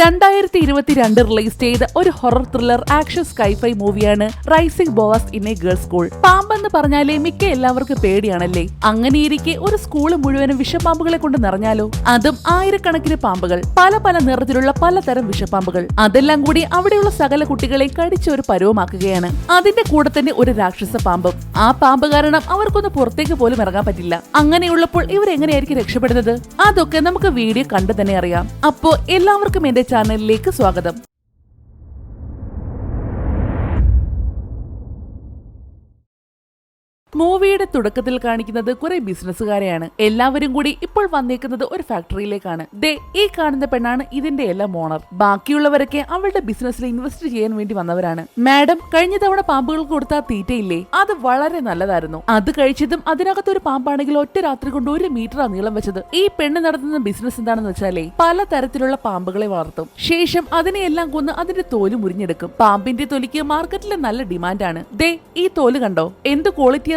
രണ്ടായിരത്തി ഇരുപത്തിരണ്ട് റിലീസ് ചെയ്ത ഒരു ഹൊറർ ത്രില്ലർ ആക്ഷൻ സ്കൈഫൈ മൂവിയാണ് rising boas in a girls school. പാമ്പെന്ന് പറഞ്ഞാലേ മിക്ക എല്ലാവർക്കും പേടിയാണല്ലേ? അങ്ങനെയിരിക്കെ ഒരു സ്കൂൾ മുഴുവനും വിഷപ്പാമ്പുകളെ കൊണ്ട് നിറഞ്ഞാലോ? അതും ആയിരക്കണക്കിന് പാമ്പുകൾ പല പല നിറത്തിലുള്ള പലതരം വിഷപ്പാമ്പുകൾ. അതെല്ലാം കൂടി അവിടെയുള്ള സകല കുട്ടികളെ കടിച്ച ഒരു പരുവമാക്കുകയാണ്. അതിന്റെ കൂടെ തന്നെ ഒരു രാക്ഷസ പാമ്പും. ആ പാമ്പ് കാരണം അവർക്കൊന്ന് പുറത്തേക്ക് പോലും ഇറങ്ങാൻ പറ്റില്ല. അങ്ങനെയുള്ളപ്പോൾ ഇവരെങ്ങനെയായിരിക്കും രക്ഷപ്പെടുന്നത്? അതൊക്കെ നമുക്ക് വീഡിയോ കണ്ടു തന്നെ അറിയാം. അപ്പോ എല്ലാവർക്കും എന്റെ ചാനലിലേക്ക് സ്വാഗതം. മൂവിയുടെ തുടക്കത്തിൽ കാണിക്കുന്നത് കുറെ ബിസിനസ്സുകാരെയാണ്. എല്ലാവരും കൂടി ഇപ്പോൾ വന്നേക്കുന്നത് ഒരു ഫാക്ടറിയിലേക്കാണ്. ദേ ഈ കാണുന്ന പെണ്ണാണ് ഇതിന്റെ എല്ലാം ഓണർ. ബാക്കിയുള്ളവരൊക്കെ അവളുടെ ബിസിനസ്സിൽ ഇൻവെസ്റ്റ് ചെയ്യാൻ വേണ്ടി വന്നവരാണ്. മാഡം കഴിഞ്ഞ തവണ പാമ്പുകൾക്ക് കൊടുത്ത തീറ്റയില്ലേ? അത് വളരെ നല്ലതായിരുന്നു. അത് കഴിച്ചതും അതിനകത്ത് ഒരു പാമ്പാണെങ്കിൽ ഒറ്റ രാത്രി കൊണ്ട് ഒരു മീറ്റർ നീളം വെച്ചത്. ഈ പെണ്ണ് നടത്തുന്ന ബിസിനസ് എന്താണെന്ന് വെച്ചാലേ പല തരത്തിലുള്ള പാമ്പുകളെ വളർത്തും. ശേഷം അതിനെയെല്ലാം കൊന്ന് അതിന്റെ തോൽ മുറിഞ്ഞെടുക്കും പാമ്പിന്റെ തൊലിക്ക് മാർക്കറ്റിൽ നല്ല ഡിമാൻഡാണ്. ദേ ഈ തോൽ കണ്ടോ? എന്ത്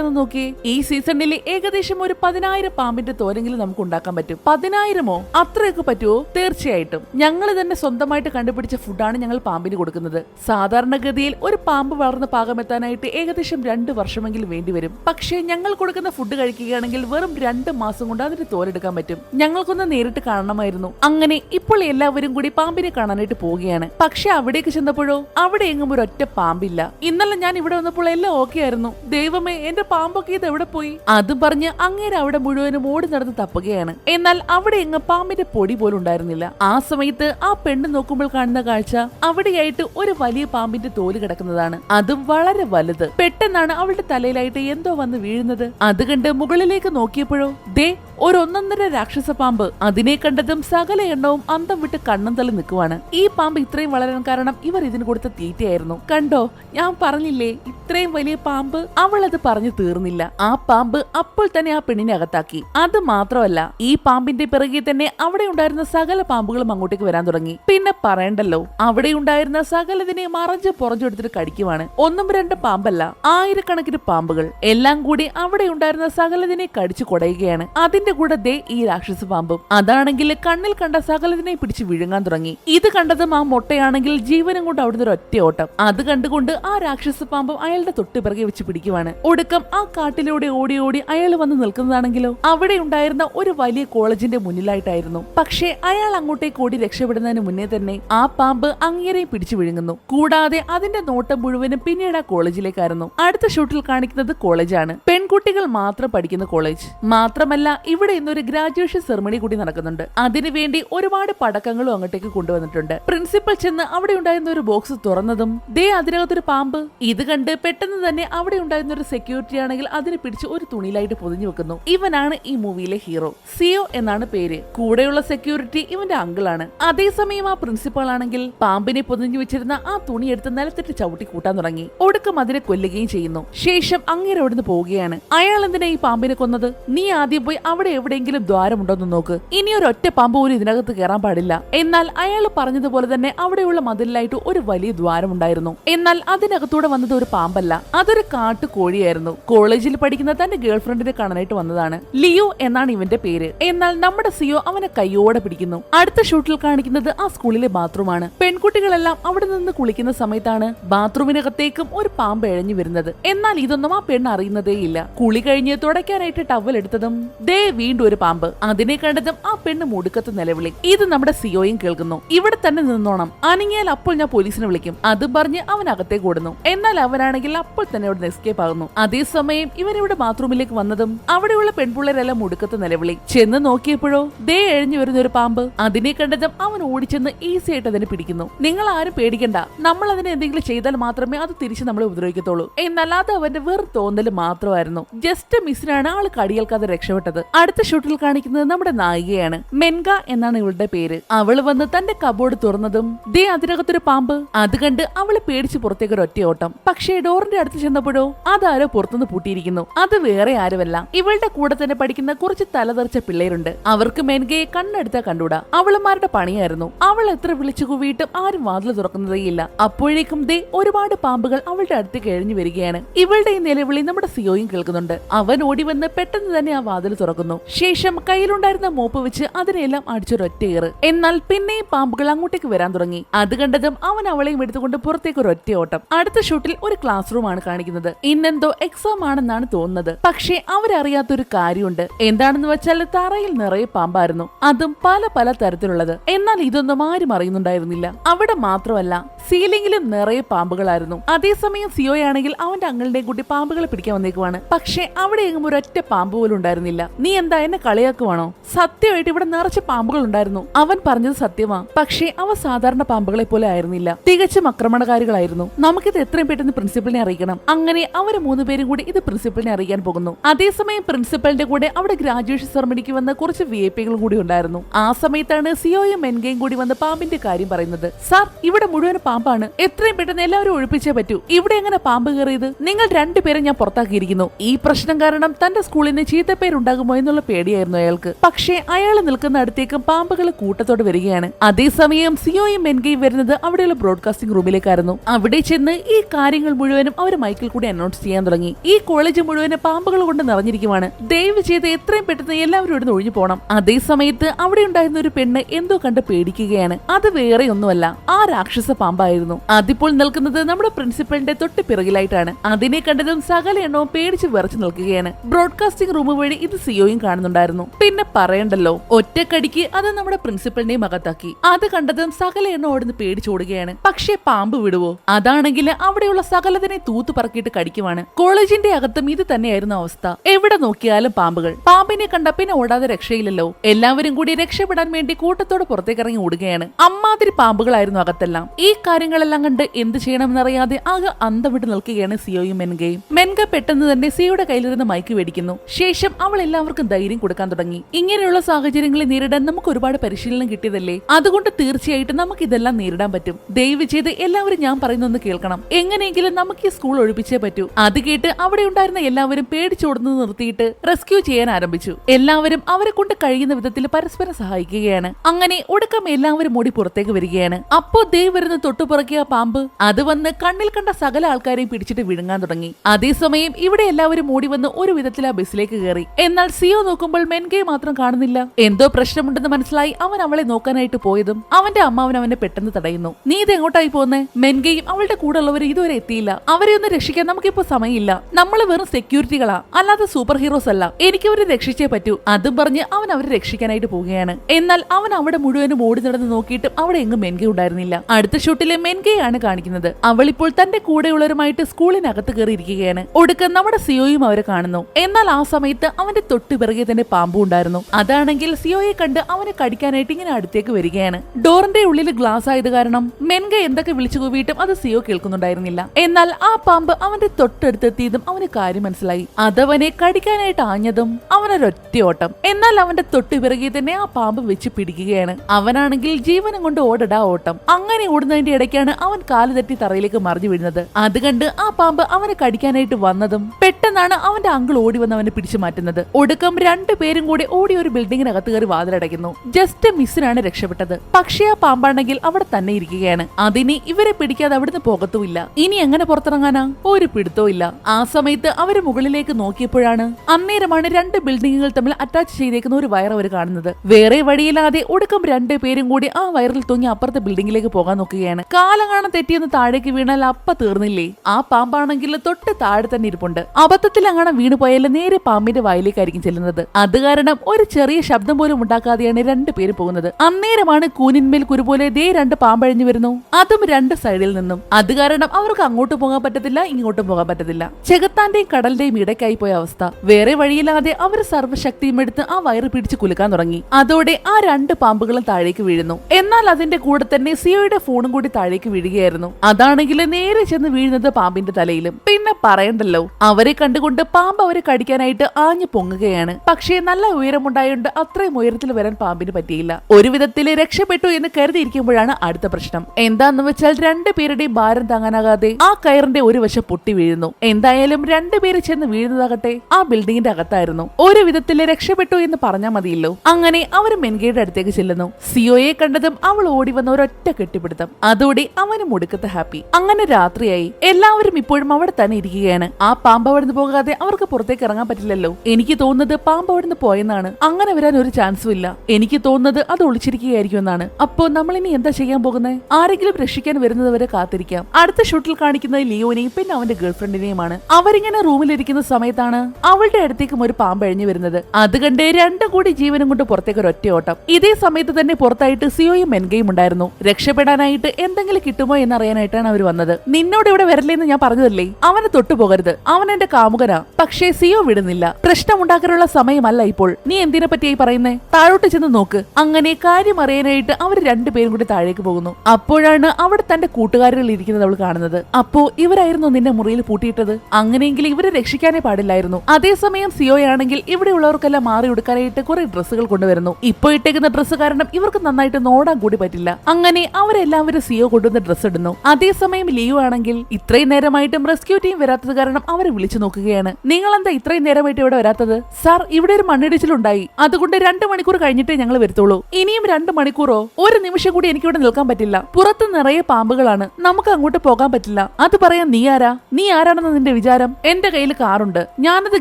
ക്വാളിറ്റിയാന്ന് നോക്കി. ഈ സീസണിൽ ഏകദേശം ഒരു പതിനായിരം പാമ്പിന്റെ തോരെങ്കിലും നമുക്ക് ഉണ്ടാക്കാൻ പറ്റും. പതിനായിരമോ? അത്രയൊക്കെ പറ്റുമോ തീർച്ചയായിട്ടും. ഞങ്ങൾ തന്നെ സ്വന്തമായിട്ട് കണ്ടുപിടിച്ച ഫുഡാണ് ഞങ്ങൾ പാമ്പിന് കൊടുക്കുന്നത്. സാധാരണഗതിയിൽ ഒരു പാമ്പ് വളർന്ന് പാകമെത്താനായിട്ട് ഏകദേശം രണ്ട് വർഷമെങ്കിലും വേണ്ടിവരും പക്ഷേ ഞങ്ങൾ കൊടുക്കുന്ന ഫുഡ് കഴിക്കുകയാണെങ്കിൽ വെറും രണ്ട് മാസം കൊണ്ട് അതിന്റെ തോരെടുക്കാൻ പറ്റും. ഞങ്ങൾക്കൊന്ന് നേരിട്ട് കാണണമായിരുന്നു. അങ്ങനെ ഇപ്പോൾ എല്ലാവരും കൂടി പാമ്പിനെ കാണാനായിട്ട് പോവുകയാണ്. പക്ഷെ അവിടേക്ക് ചെന്നപ്പോഴോ? അവിടെ എങ്ങും ഒരൊറ്റ പാമ്പില്ല. ഇന്നലെ ഞാൻ ഇവിടെ വന്നപ്പോൾ എല്ലാം ഓക്കെ ആയിരുന്നു ദൈവമേ എന്റെ പാമ്പൊക്കെ ഇത് എവിടെ പോയി? അത് പറഞ്ഞ് അങ്ങേര് അവിടെ മുഴുവനും ഓടി നടന്ന് തപ്പുകയാണ്. എന്നാൽ അവിടെ എങ്ങ് പാമ്പിന്റെ പൊടി പോലും ഉണ്ടായിരുന്നില്ല. ആ സമയത്ത് ആ പെണ്ണ് നോക്കുമ്പോൾ കാണുന്ന കാഴ്ച അവിടെയായിട്ട് ഒരു വലിയ പാമ്പിന്റെ തോൽ കിടക്കുന്നതാണ്. അതും വളരെ വലുത്. പെട്ടെന്നാണ് അവളുടെ തലയിലായിട്ട് എന്തോ വന്ന് വീഴുന്നത്. അത് കണ്ട് മുകളിലേക്ക് നോക്കിയപ്പോഴോ ദേ ഒരു ഒന്നൊന്നര രാക്ഷസ പാമ്പ് അതിനെ കണ്ടതും സകല എണ്ണവും അന്തം വിട്ട് കണ്ണും തള്ളി നിൽക്കുവാണ്. ഈ പാമ്പ് ഇത്രയും വളരാൻ കാരണം ഇവർ ഇതിന് കൊടുത്ത തീറ്റയായിരുന്നു. കണ്ടോ? ഞാൻ പറഞ്ഞില്ലേ ഇത്രയും വലിയ പാമ്പ് അവൾ അത് പറഞ്ഞു തീർന്നില്ല. ആ പാമ്പ് അപ്പോൾ തന്നെ ആ പെണ്ണിനെ അകത്താക്കി. അത് മാത്രമല്ല ഈ പാമ്പിന്റെ പിറകെ തന്നെ അവിടെ ഉണ്ടായിരുന്ന സകല പാമ്പുകളും അങ്ങോട്ടേക്ക് വരാൻ തുടങ്ങി. പിന്നെ പറയണ്ടല്ലോ അവിടെ ഉണ്ടായിരുന്ന സകലതിനെ മറഞ്ഞ് പുറഞ്ഞു എടുത്തിട്ട് കടിക്കുവാണ്. ഒന്നും രണ്ട് പാമ്പല്ല ആയിരക്കണക്കിന് പാമ്പുകൾ. എല്ലാം കൂടി അവിടെ ഉണ്ടായിരുന്ന സകലതിനെ കടിച്ചു കൊടയുകയാണ്. അതിന്റെ കൂടെ ദേ ഈ രാക്ഷസ പാമ്പും. അതാണെങ്കിൽ കണ്ണിൽ കണ്ട സകലതിനെ പിടിച്ച് വിഴുങ്ങാൻ തുടങ്ങി. ഇത് കണ്ടതും ആ മുട്ടയാണെങ്കിൽ ജീവനും കൊണ്ട് അവിടുന്ന് ഒരു ഒറ്റ ഓട്ടം. അത് കണ്ടുകൊണ്ട് ആ രാക്ഷസ പാമ്പും അയാളുടെ തൊട്ട് പിറകെ വെച്ച് പിടിക്കുവാണ്. ഒടുക്കം ആ കാട്ടിലൂടെ ഓടി ഓടി അയാൾ വന്ന് നിൽക്കുന്നതാണെങ്കിലോ? അവിടെ ഉണ്ടായിരുന്ന ഒരു വലിയ കോളേജിന്റെ മുന്നിലായിട്ടായിരുന്നു. പക്ഷേ അയാൾ അങ്ങോട്ടേക്ക് ഓടി രക്ഷപ്പെടുന്നതിന് മുന്നേ തന്നെ ആ പാമ്പ് അങ്ങേരെയും പിടിച്ചു വിഴുങ്ങുന്നു. കൂടാതെ അതിന്റെ നോട്ടം മുഴുവനും പിന്നീട് ആ കോളേജിലേക്കായിരുന്നു. അടുത്ത ഷൂട്ടിൽ കാണിക്കുന്നത് കോളേജാണ്. പെൺകുട്ടികൾ മാത്രം പഠിക്കുന്ന കോളേജ്. മാത്രമല്ല ഇവിടെ ഇന്നൊരു ഗ്രാജുവേഷൻ സെറമണി കൂടി നടക്കുന്നുണ്ട്. അതിനുവേണ്ടി ഒരുപാട് പടക്കങ്ങളും അങ്ങോട്ടേക്ക് കൊണ്ടുവന്നിട്ടുണ്ട്. പ്രിൻസിപ്പൽ ചെന്ന് അവിടെ ഉണ്ടായിരുന്ന ഒരു ബോക്സ് തുറന്നതും ദേ അതിനകത്തൊരു പാമ്പ്. ഇത് കണ്ട് പെട്ടെന്ന് തന്നെ അവിടെ ഉണ്ടായിരുന്ന ഒരു സെക്യൂരിറ്റി ആണെങ്കിൽ അതിനെ പിടിച്ച് ഒരു തുണിയിലായിട്ട് പൊതിഞ്ഞു വെക്കുന്നു. ഇവനാണ് ഈ മൂവിയിലെ ഹീറോ സിയോ എന്നാണ് പേര്. കൂടെയുള്ള സെക്യൂരിറ്റി ഇവന്റെ അങ്കിളാണ് അതേസമയം ആ പ്രിൻസിപ്പൾ ആണെങ്കിൽ പാമ്പിനെ പൊതിഞ്ഞു വെച്ചിരുന്ന ആ തുണി എടുത്ത് നിലത്തിട്ട് ചവിട്ടി കൂട്ടാൻ തുടങ്ങി. ഒടുക്കം അതിനെ കൊല്ലുകയും ചെയ്യുന്നു. ശേഷം അങ്ങേരെ അവിടുന്ന് പോവുകയാണ്. അയാൾ എന്തിനാ ഈ പാമ്പിനെ കൊന്നത്? നീ ആദ്യം പോയി അവിടെ എവിടെയെങ്കിലും ദ്വാരമുണ്ടോന്ന് നോക്ക്. ഇനി ഒരു ഒറ്റ പാമ്പ് പോലും ഇതിനകത്ത് കയറാൻ പാടില്ല. എന്നാൽ അയാൾ പറഞ്ഞതുപോലെ തന്നെ അവിടെയുള്ള മതിലിലായിട്ട് ഒരു വലിയ ദ്വാരമുണ്ടായിരുന്നു. എന്നാൽ അതിനകത്തൂടെ വന്നത് ഒരു പാമ്പല്ല. അതൊരു കാട്ടു കോഴിയായിരുന്നു കോളേജിൽ പഠിക്കുന്ന തന്റെ ഗേൾഫ്രണ്ടിനെ കാണാനായിട്ട് വന്നതാണ്. ലിയോ എന്നാണ് ഇവന്റെ പേര്. എന്നാൽ നമ്മുടെ സിയോ അവനെ കയ്യോടെ പിടിക്കുന്നു. അടുത്ത ഷൂട്ടിൽ കാണിക്കുന്നത് ആ സ്കൂളിലെ ബാത്റൂമാണ്. പെൺകുട്ടികളെല്ലാം അവിടെ നിന്ന് കുളിക്കുന്ന സമയത്താണ് ബാത്റൂമിനകത്തേക്കും ഒരു പാമ്പ് എഴഞ്ഞു വരുന്നത്. എന്നാൽ ഇതൊന്നും ആ പെണ്ണ് അറിയുന്നതേയില്ല. കുളി കഴിഞ്ഞ് തുടയ്ക്കാനായിട്ട് ടവൽ എടുത്തതും ദേ വീണ്ടും ഒരു പാമ്പ്. അതിനെ കണ്ടതും ആ പെണ്ണ് മുടുക്കത്ത് നിലവിളി. ഇത് നമ്മുടെ സിയോയും കേൾക്കുന്നു. ഇവിടെ തന്നെ നിന്നോണം. അനങ്ങിയാൽ അപ്പോൾ ഞാൻ പോലീസിനെ വിളിക്കും. അത് പറഞ്ഞ് അവൻ അകത്തേക്ക് ഓടുന്നു. എന്നാൽ അവനാണെങ്കിൽ അപ്പോൾ തന്നെ അവിടെ എസ്കേപ്പ് ആകുന്നു. അതേസമയം ഇവരിവിടെ ബാത്റൂമിലേക്ക് വന്നതും അവിടെയുള്ള പെൺപിള്ളേരെല്ലാം മുടുക്കത്ത് നിലവിളി. ചെന്ന് നോക്കിയപ്പോഴോ ദേ എഴിഞ്ഞു വരുന്ന ഒരു പാമ്പ്. അതിനെ കണ്ടതും അവൻ ഓടിച്ചെന്ന് ഈസി ആയിട്ട് അതിനെ പിടിക്കുന്നു. നിങ്ങൾ ആരും പേടിക്കണ്ട. നമ്മൾ അതിനെ എന്തെങ്കിലും ചെയ്താൽ മാത്രമേ അത് തിരിച്ച് നമ്മളെ ഉപദ്രവിക്കത്തുള്ളൂ. എന്നാൽ അത് അവന്റെ വെറും തോന്നൽ മാത്രമായിരുന്നു. ജസ്റ്റ് മിസ്സിനാണ് ആൾ കടിയേൽക്കാതെ രക്ഷപ്പെട്ടത്. അടുത്ത ഷൂട്ടിൽ കാണിക്കുന്നത് നമ്മുടെ നായികയാണ്. മെൻഗ എന്നാണ് ഇവളുടെ പേര്. അവൾ വന്ന് തന്റെ കബോർഡ് തുറന്നതും ദേ അതിനകത്തൊരു പാമ്പ്. അത് കണ്ട് അവൾ പേടിച്ച് പുറത്തേക്ക് ഒരു ഒറ്റ ഓട്ടം പക്ഷേ ഡോറിന്റെ അടുത്ത് ചെന്നപ്പോഴോ അതാരോ പുറത്തുനിന്ന് പൂട്ടിയിരിക്കുന്നു. അത് വേറെ ആരുമല്ല. ഇവളുടെ കൂടെ തന്നെ പഠിക്കുന്ന കുറച്ച് തലതെറിച്ച പിള്ളേരുണ്ട്. അവർക്ക് മെൻഗയെ കണ്ണെടുത്താ കണ്ടൂടാ അവളുമാരുടെ പണിയായിരുന്നു. അവൾ എത്ര വിളിച്ചു കൂവിയിട്ടും ആരും വാതിൽ തുറക്കുന്നതേയില്ല. അപ്പോഴേക്കും ദേ ഒരുപാട് പാമ്പുകൾ അവളുടെ അടുത്തേക്ക് കഴിഞ്ഞു വരികയാണ്. ഇവളുടെ ഈ നിലവിളി നമ്മുടെ സിയോയും കേൾക്കുന്നുണ്ട്. അവൻ ഓടി വന്ന് പെട്ടെന്ന് തന്നെ ആ വാതിൽ തുറക്കുന്നു. നോക്കുന്നു ശേഷം കയ്യിലുണ്ടായിരുന്ന മോപ്പ് വെച്ച് അതിനെല്ലാം അടിച്ചൊരൊറ്റയേറ് എന്നാൽ പിന്നെയും പാമ്പുകൾ അങ്ങോട്ടേക്ക് വരാൻ തുടങ്ങി. അത് കണ്ടതും അവൻ അവളെയും എടുത്തുകൊണ്ട് പുറത്തേക്ക് ഒരു ഒറ്റ ഓട്ടം. അടുത്ത ഷൂട്ടിൽ ഒരു ക്ലാസ് റൂം ആണ് കാണിക്കുന്നത്. ഇന്നെന്തോ എക്സാം ആണെന്നാണ് തോന്നുന്നത്. പക്ഷേ അവരറിയാത്തൊരു കാര്യമുണ്ട്. എന്താണെന്ന് വെച്ചാൽ തറയിൽ നിറയെ പാമ്പായിരുന്നു. അതും പല പല തരത്തിലുള്ളത്. എന്നാൽ ഇതൊന്നും ആരും അറിയുന്നുണ്ടായിരുന്നില്ല. അവിടെ മാത്രമല്ല സീലിംഗിലും നിറയെ പാമ്പുകളായിരുന്നു. അതേസമയം സിയോയാണെങ്കിൽ അവന്റെ അങ്ങളുടെയും കൂട്ടി പാമ്പുകളെ പിടിക്കാൻ വന്നേക്കുവാണ്. പക്ഷേ അവിടെ എങ്ങും ഒരൊറ്റ പാമ്പ് പോലും ഉണ്ടായിരുന്നില്ല. നീ എന്താ എന്നെ കളിയാക്കുവാണോ? സത്യമായിട്ട് ഇവിടെ നിറച്ച് പാമ്പുകൾ ഉണ്ടായിരുന്നു അവൻ പറഞ്ഞത് സത്യമാ. പക്ഷേ അവ സാധാരണ പാമ്പുകളെ പോലെ ആയിരുന്നില്ല. തികച്ചും ആക്രമണകാരികളായിരുന്നു. നമുക്കിത് എത്രയും പെട്ടെന്ന് പ്രിൻസിപ്പലിനെ അറിയിക്കണം. അങ്ങനെ അവർ മൂന്നുപേരും കൂടി ഇത് പ്രിൻസിപ്പലിനെ അറിയിക്കാൻ പോകുന്നു. അതേസമയം പ്രിൻസിപ്പലിന്റെ കൂടെ അവിടെ ഗ്രാജുവേഷൻ സെറമണിക്ക് വന്ന കുറച്ച് വി ഐ പികൾ കൂടി ഉണ്ടായിരുന്നു. ആ സമയത്താണ് സിയോയും മെൻകയും കൂടി വന്ന് പാമ്പിന്റെ കാര്യം പറയുന്നത്. സാർ ഇവിടെ മുഴുവൻ പാമ്പാണ്. എത്രയും പെട്ടെന്ന് എല്ലാവരും ഒഴിപ്പിച്ചേ പറ്റൂ. ഇവിടെ എങ്ങനെ പാമ്പ് കയറിയത്? നിങ്ങൾ രണ്ടുപേരെ ഞാൻ പുറത്താക്കിയിരിക്കുന്നു. ഈ പ്രശ്നം കാരണം തന്റെ സ്കൂളിന് ചീത്തപ്പേരുണ്ടാകുമോ എന്നുള്ള പേടിയായിരുന്നു അയാൾക്ക്. പക്ഷേ അയാൾ നിൽക്കുന്ന അടുത്തേക്കും പാമ്പുകൾ കൂട്ടത്തോടെ വരികയാണ്. അതേസമയം സിയോയും മെൻകയും വരുന്നത് അവിടെയുള്ള ബ്രോഡ്കാസ്റ്റിംഗ് റൂമിലേക്കായിരുന്നു. അവിടെ ചെന്ന് ഈ കാര്യങ്ങൾ മുഴുവനും അവർ മൈക്കിൽ കൂടി അനൗൺസ് ചെയ്യാൻ തുടങ്ങി. ഈ കോളേജ് മുഴുവനും പാമ്പുകൾ കൊണ്ട് നിറഞ്ഞിരിക്കുവാണ്. ദയവ് ചെയ്ത് എത്രയും പെട്ടെന്ന് എല്ലാവരും ഇവിടുന്ന് ഒഴിഞ്ഞു പോകണം അതേ സമയത്ത് അവിടെ ഉണ്ടായിരുന്ന ഒരു പെണ്ണ് എന്തോ കണ്ട് പേടിക്കുകയാണ്. അത് വേറെ ഒന്നുമല്ല ആ രാക്ഷസ പാമ്പായിരുന്നു. അതിപ്പോൾ നിൽക്കുന്നത് നമ്മുടെ പ്രിൻസിപ്പലിന്റെ തൊട്ട് പിറകിലായിട്ടാണ്. അതിനെ കണ്ടതും സകല എണ്ണവും പേടിച്ച് വിറച്ചു നിൽക്കുകയാണ്. ബ്രോഡ്കാസ്റ്റിംഗ് റൂം വഴി ഇത് സിയോയും കാണുന്നുണ്ടായിരുന്നു. പിന്നെ പറയണ്ടല്ലോ ഒറ്റക്കടിക്ക് അത് നമ്മുടെ പ്രിൻസിപ്പലിനെയും അകത്താക്കി അത് കണ്ടതും സകല എണ്ണ ഓടുന്ന് പേടിച്ചോടുകയാണ്. പക്ഷേ പാമ്പ് വിടുവോ? അതാണെങ്കിൽ അവിടെയുള്ള സകലതിനെ തൂത്തു പറക്കിയിട്ട് കടിക്കുവാണ്. കോളേജിന്റെ അകത്തും ഇത് തന്നെയായിരുന്നു അവസ്ഥ. എവിടെ നോക്കിയാലും പാമ്പുകൾ. പാമ്പിനെ കണ്ട പിന്നെ ഓടാതെ രക്ഷയില്ലല്ലോ. എല്ലാവരും കൂടി രക്ഷപ്പെടാൻ വേണ്ടി കൂട്ടത്തോടെ പുറത്തേക്ക് ഇറങ്ങി ഓടുകയാണ്. അമ്മാതിരി പാമ്പുകളായിരുന്നു അകത്തെല്ലാം. ഈ കാര്യങ്ങളെല്ലാം കണ്ട് എന്ത് ചെയ്യണമെന്നറിയാതെ ആകെ അന്തം വിട്ട് നിൽക്കുകയാണ് സിയോയും മെൻഗയും മെൻഗ പെട്ടെന്ന് തന്നെ സിയോയുടെ കയ്യിലിരുന്ന് മൈക്ക് മേടിക്കുന്നു. ശേഷം അവൾ എല്ലാവർക്കും ധൈര്യം കൊടുക്കാൻ തുടങ്ങി. ഇങ്ങനെയുള്ള സാഹചര്യങ്ങളെ നേരിടാൻ നമുക്ക് ഒരുപാട് പരിശീലനം കിട്ടിയതല്ലേ? അതുകൊണ്ട് തീർച്ചയായിട്ടും നമുക്ക് ഇതെല്ലാം നേരിടാൻ പറ്റും. ദയവ് ചെയ്ത് എല്ലാവരും ഞാൻ പറയുന്നൊന്ന് കേൾക്കണം. എങ്ങനെയെങ്കിലും നമുക്ക് ഈ സ്കൂൾ ഒഴിപ്പിച്ചേ പറ്റൂ. അത് കേട്ട് അവിടെ ഉണ്ടായിരുന്ന എല്ലാവരും പേടിച്ചോടുന്നത് നിർത്തിയിട്ട് റെസ്ക്യൂ ചെയ്യാൻ ആരംഭിച്ചു. എല്ലാവരും അവരെ കൊണ്ട് കഴിയുന്ന വിധത്തിൽ പരസ്പരം സഹായിക്കുകയാണ്. അങ്ങനെ ഒടുക്കം എല്ലാവരും ഓടി പുറത്തേക്ക് വരികയാണ്. അപ്പോ ദൈവ് വരുന്ന തൊട്ടുപുറക്കിയ പാമ്പ് അത് വന്ന് കണ്ണിൽ കണ്ട സകല ആൾക്കാരെയും പിടിച്ചിട്ട് വിഴുങ്ങാൻ തുടങ്ങി. അതേസമയം ഇവിടെ എല്ലാവരും ഓടി വന്ന് ഒരു വിധത്തിൽ ആ ബസ്സിലേക്ക് കയറി. എന്നാൽ സിയോ നോക്കുമ്പോൾ മെൻകയെ മാത്രം കാണുന്നില്ല. എന്തോ പ്രശ്നമുണ്ടെന്ന് മനസ്സിലായി അവൻ അവളെ നോക്കാനായിട്ട് പോയതും അവന്റെ അമ്മാവൻ അവനെ പെട്ടെന്ന് തടയുന്നു. നീ ഇത് എങ്ങോട്ടായി പോന്നേ? മെൻകയും അവളുടെ കൂടെ ഉള്ളവർ ഇതുവരെ എത്തിയില്ല. അവരെ ഒന്ന് രക്ഷിക്കാൻ നമുക്കിപ്പോ സമയമില്ല. നമ്മൾ വെറും സെക്യൂരിറ്റികളാ. അല്ലാതെ സൂപ്പർ ഹീറോസ് അല്ല. എനിക്ക് അവരെ രക്ഷിച്ചേ പറ്റൂ. അതും പറഞ്ഞ് അവൻ അവരെ രക്ഷിക്കാനായിട്ട് പോവുകയാണ്. എന്നാൽ അവൻ അവിടെ മുഴുവനും ഓടി നടന്ന് നോക്കിയിട്ടും അവിടെ എങ്ങും മെൻകെ ഉണ്ടായിരുന്നില്ല. അടുത്ത ഷൂട്ടിലെ മെൻകയാണ് കാണിക്കുന്നത്. അവൾ ഇപ്പോൾ തന്റെ കൂടെയുള്ളവരുമായിട്ട് സ്കൂളിനകത്ത് കയറിയിരിക്കുകയാണ്. ഒടുക്കം നമ്മുടെ സിയോയും അവരെ കാണുന്നു. എന്നാൽ ആ സമയത്ത് അവന്റെ തൊട്ടു പിറകെ തന്നെ പാമ്പും ഉണ്ടായിരുന്നു. അതാണെങ്കിൽ സിയോയെ കണ്ട് അവനെ കടിക്കാനായിട്ട് ഇങ്ങനെ അടുത്തേക്ക് വരികയാണ്. ഡോറിന്റെ ഉള്ളിൽ ഗ്ലാസ് ആയത് കാരണം മെൻക എന്തൊക്കെ വിളിച്ചു കൂവിയിട്ടും അത് സിയോ കേൾക്കുന്നുണ്ടായിരുന്നില്ല. എന്നാൽ ആ പാമ്പ് അവന്റെ തൊട്ടടുത്തെത്തിയതും അവന് കാര്യം മനസ്സിലായി. അതവനെ കടിക്കാനായിട്ട് ആഞ്ഞതും അവനൊരൊറ്റ ഓട്ടം. എന്നാൽ അവന്റെ തൊട്ടു പിറകെ തന്നെ ആ പാമ്പ് വെച്ച് പിടിക്കുകയാണ്. അവനാണെങ്കിൽ ജീവനം കൊണ്ട് ഓടടാ ഓട്ടം. അങ്ങനെ ഓടുന്നതിന്റെ ഇടയ്ക്കാണ് അവൻ കാൽ തെറ്റി തറയിലേക്ക് മറിഞ്ഞു വീഴുന്നത്. അത് കണ്ട് ആ പാമ്പ് അവനെ കടിക്കാനായിട്ട് വന്നതും പെട്ടെന്നാണ് അവന്റെ അങ്കിൾ ഓടി വന്ന് അവനെ പിടിച്ചു മാറ്റുന്നത്. ഒടുക്കം രണ്ടുപേരും കൂടി ഓടി ഒരു ബിൽഡിങ്ങിനകത്ത് കയറി വാതിലടയ്ക്കുന്നു. ജസ്റ്റ് മിസ്സിനാണ് രക്ഷപ്പെട്ടത്. പക്ഷേ ആ പാമ്പാണെങ്കിൽ അവിടെ തന്നെ ഇരിക്കുകയാണ്. അതിനെ ഇവരെ പിടിക്കാതെ അവിടുന്ന് പോകത്തുമില്ല. ഇനി എങ്ങനെ പുറത്തിറങ്ങാനാ? ഒരു പിടുത്തവും ഇല്ല. ആ സമയത്ത് അവർ മുകളിലേക്ക് നോക്കിയപ്പോഴാണ് അന്നേരമാണ് രണ്ട് ബിൽഡിങ്ങുകൾ തമ്മിൽ അറ്റാച്ച് ചെയ്തേക്കുന്ന ഒരു വയർ അവർ കാണുന്നത്. വേറെ വഴിയില്ലാതെ ഒടുക്കം രണ്ടു പേരും കൂടി ആ വയറിൽ തൂങ്ങി അപ്പുറത്തെ ബിൽഡിങ്ങിലേക്ക് പോകാൻ നോക്കുകയാണ്. കാലങ്ങാണം തെറ്റിയെന്ന് താഴേക്ക് വീണാൽ അപ്പ തീർന്നില്ലേ? ആ പാമ്പാണെങ്കിൽ തൊട്ട് താഴെ തന്നെ ഇരിപ്പുണ്ട്. അബദ്ധത്തിൽ അങ്ങനെ വീണ് പോയാൽ നേരെ പാമ്പിന്റെ വായിലേക്കായിരിക്കും ചെല്ലുന്നത്. അത് കാരണം ഒരു ചെറിയ ശബ്ദം പോലും ഉണ്ടാക്കാതെയാണ് രണ്ടുപേരും പോകുന്നത്. അന്നേരമാണ് കൂനിന്മേൽ കുരുപോലെ ദേ രണ്ട് പാമ്പഴിഞ്ഞു വരുന്നു. അതും രണ്ട് സൈഡിൽ നിന്നും. അത് കാരണം അവർക്ക് അങ്ങോട്ട് പോകാൻ പറ്റത്തില്ല ഇങ്ങോട്ടും പോകാൻ പറ്റത്തില്ല. ചെകത്താന്റെയും കടലിന്റെയും ഇടയ്ക്കായി പോയ അവസ്ഥ. വേറെ വഴിയില്ലാതെ അവർ സർവശക്തിയും എടുത്ത് ആ വയറ് പിടിച്ച് കുലുക്കാൻ തുടങ്ങി. അതോടെ ആ രണ്ട് പാമ്പുകളും താഴേക്ക് വീഴുന്നു. എന്നാൽ അതിന്റെ കൂടെ തന്നെ സിയോയുടെ ഫോണും കൂടി താഴേക്ക് വീഴുകയായിരുന്നു. അതാണെങ്കിൽ നേരെ ചെന്ന് വീഴുന്നത് പാമ്പിന്റെ തലയിലും. പിന്നെ പറയണ്ടല്ലോ അവരെ കണ്ടുകൊണ്ട് പാമ്പ് അവരെ കടിക്കാനായിട്ട് ആഞ്ഞു പൊങ്ങുകയാണ്. പക്ഷേ നല്ല ഉയരമുണ്ടായോണ്ട് അത്രയും ഉയരത്തിൽ വരാൻ പാമ്പിന് പറ്റിയില്ല. ഒരു വിധത്തിൽ രക്ഷപ്പെട്ടു എന്ന് കരുതിയിരിക്കുമ്പോഴാണ് അടുത്ത പ്രശ്നം. എന്താന്ന് വെച്ചാൽ രണ്ടുപേരുടെയും ഭാരം താങ്ങാനാകാതെ ആ കയറിന്റെ ഒരു വശം പൊട്ടി വീഴുന്നു. എന്തായാലും രണ്ടുപേര് ചെന്ന് വീഴുന്നതാകട്ടെ ആ ബിൽഡിംഗിന്റെ അകത്തായിരുന്നു. ഒരു വിധത്തിൽ രക്ഷപ്പെട്ടു എന്ന് പറഞ്ഞാൽ മതിയല്ലോ. അങ്ങനെ അവർ മെൻഗയുടെ അടുത്തേക്ക് ചെല്ലുന്നു. സിയോയെ കണ്ടതും അവൾ ഓടി വന്ന ഒരൊറ്റ കെട്ടിപ്പിടുത്തം. അതോടെ അവന് ഒടുക്കത്തെ ഹാപ്പി. അങ്ങനെ രാത്രിയായി. എല്ലാവരും ഇപ്പോഴും അവിടെ തന്നെ ഇരിക്കുകയാണ്. ആ പാമ്പ് അവിടെ നിന്ന് പോകാതെ അവർക്ക് പുറത്തേക്ക് ഇറങ്ങാൻ പറ്റില്ലല്ലോ. എനിക്ക് തോന്നുന്നത് പാമ്പ് പോയെന്നാണ്. അങ്ങനെ വരാൻ ഒരു ചാൻസും ഇല്ല. എനിക്ക് തോന്നുന്നത് അത് ഒളിച്ചിരിക്കുകയായിരിക്കും എന്നാണ് അപ്പോ നമ്മൾ ഇനി എന്താ ചെയ്യാൻ പോകുന്നത് ആരെങ്കിലും രക്ഷിക്കാൻ വരുന്നതുവരെ കാത്തിരിക്കാം. അടുത്ത ഷൂട്ടിൽ കാണിക്കുന്നത് ലിയോനെയും പിന്നെ അവന്റെ ഗേൾഫ്രണ്ടിനെയുമാണ്. അവരിങ്ങനെ റൂമിലിരിക്കുന്ന സമയത്താണ് അവളുടെ അടുത്തേക്കും ഒരു പാമ്പ് എഴിഞ്ഞു വരുന്നത്. അത് കണ്ട് രണ്ടും കൂടി ജീവനും കൊണ്ട് പുറത്തേക്ക് ഒരു ഒറ്റ ഓട്ടം ഇതേ സമയത്ത് തന്നെ പുറത്തായിട്ട് സിയോയും മെൻകയും ഉണ്ടായിരുന്നു. രക്ഷപ്പെടാനായിട്ട് എന്തെങ്കിലും കിട്ടുമോ എന്ന് എന്നറിയാനായിട്ടാണ് അവർ വന്നത്. നിന്നോട് ഇവിടെ വരില്ലെന്ന് ഞാൻ പറഞ്ഞതല്ലേ? അവനെ തൊട്ടു പോകരുത് അവൻ എന്റെ കാമുകനാ. പക്ഷേ സിയോ വിടുന്നില്ല. പ്രശ്നമുണ്ടാക്കാനുള്ള സമയമല്ല ഇപ്പോൾ. നീ എന്തിനെ പറ്റിയായി പറയുന്നേ? താഴോട്ട് ചെന്ന് നോക്ക്. അങ്ങനെ കാര്യം അറിയാനായിട്ട് അവർ രണ്ടുപേരും കൂടി താഴേക്ക് പോകുന്നു. അപ്പോഴാണ് അവിടെ തന്റെ കൂട്ടുകാരികൾ ഇരിക്കുന്നത് അവൾ കാണുന്നത്. അപ്പോ ഇവരായിരുന്നു നിന്റെ മുറിയിൽ പൂട്ടിയിട്ടത്? അങ്ങനെയെങ്കിൽ ഇവരെ രക്ഷിക്കാനേ പാടില്ലായിരുന്നു. അതേസമയം സിയോയാണെങ്കിൽ ഇവിടെയുള്ളവർക്കെല്ലാം മാറി എടുക്കാനായിട്ട് കുറെ ഡ്രസ്സുകൾ കൊണ്ടുവരുന്നു. ഇപ്പൊ ഇട്ടേക്കുന്ന ഡ്രസ്സ് കാരണം ഇവർക്ക് നന്നായിട്ട് നോടാൻ കൂടി പറ്റില്ല. അങ്ങനെ അവരെല്ലാവരും സിയോ കൊണ്ടുവന്ന ഡ്രസ്സ് ഇടുന്നു. അതേസമയം ലിയോ ആണെങ്കിൽ ഇത്രയും നേരമായിട്ടും റെസ്ക്യൂ ടീം വരാത്തത് കാരണം അവരെ വിളിച്ചു നോക്കുകയാണ്. നിങ്ങൾ എന്താ ഇത്രയും നേരമായിട്ട് ഇവിടെ വരാത്തത്? സാർ ഇവിടെ ഒരു മണ്ണിടിച്ചിലുണ്ടായി. അതുകൊണ്ട് രണ്ട് മണിക്കൂർ കഴിഞ്ഞിട്ടേ ഞങ്ങൾ വരത്തുള്ളൂ. ഇനിയും രണ്ട് മണിക്കൂറോ? ഒരു നിമിഷം കൂടി എനിക്ക് ഇവിടെ നിൽക്കാൻ പറ്റില്ല. പുറത്ത് നിറയെ പാമ്പുകളാണ്. നമുക്ക് അങ്ങോട്ട് പോകാൻ പറ്റില്ല. അത് പറയാൻ നീ ആരാ? നീ ആരാണെന്ന് നിന്റെ വിചാരം? എന്റെ കയ്യിൽ കാറുണ്ട്. ഞാനത്